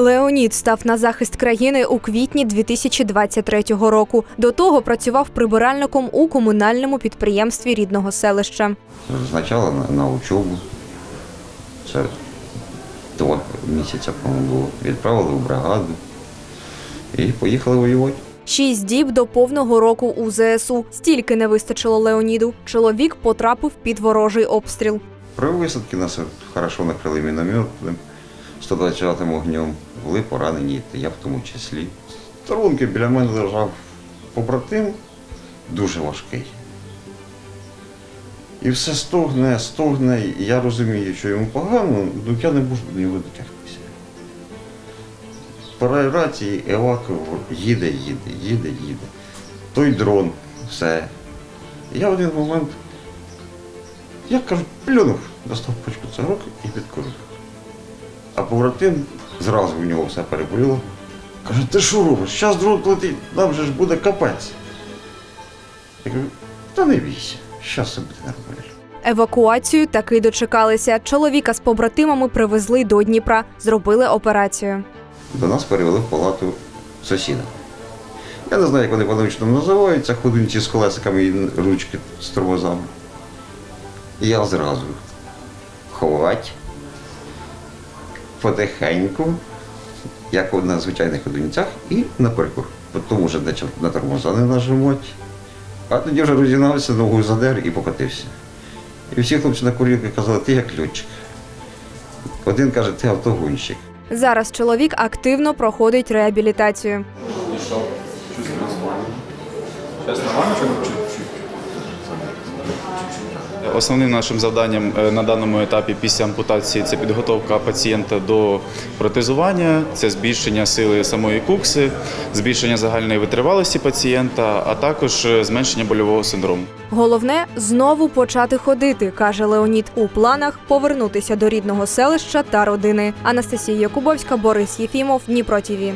Леонід став на захист країни у квітні 2023 року. До того працював прибиральником у комунальному підприємстві рідного селища. Спочатку на, на учебу. Це два місяці, було. Відправили в бригаду і поїхали воювати. Шість діб до повного року у ЗСУ. Стільки не вистачило Леоніду. Чоловік потрапив під ворожий обстріл. При висадці нас хорошо накрили мінометом, 129-м огнем. Були поранені, я в тому числі. Сторонки біля мене лежав побратим, дуже важкий. І все стогне, стогне, і я розумію, що йому погано, ну я не можу до нього дотягнутися. Пора рації, еваку, їде, їде, їде, їде. Той дрон, все. Я в один момент я кажу, плюнув, достав пачку цигарок і підкурив. А побратим зразу в нього все переболіло. Каже, ти що робиш? Зараз дрон летить, нам же ж буде капець. Я кажу, та не бійся, зараз все буде нормально. Евакуацію таки дочекалися. Чоловіка з побратимами привезли до Дніпра, зробили операцію. До нас перевели в палату сусіда. Я не знаю, як вони по-научно називаються, ходунці з колесиками і ручки з тормозами. І я зразу ховать потихеньку, як на звичайних одиницях, і наперекур. Потім вже почав на тормоза не нажимати. А тоді вже розігнався, ногою задер і покотився. І всі хлопці на курілки казали, ти як льотчик. Один каже, ти автогонщик. Зараз чоловік активно проходить реабілітацію. Основним нашим завданням е, на даному етапі після ампутації це підготовка пацієнта до протезування, це збільшення сили самої кукси, збільшення загальної витривалості пацієнта, а також е, зменшення больового синдрому. Головне знову почати ходити, каже Леонід. У планах повернутися до рідного селища та родини. Анастасія Якубовська, Борис Єфімов, Дніпро ТІВІ.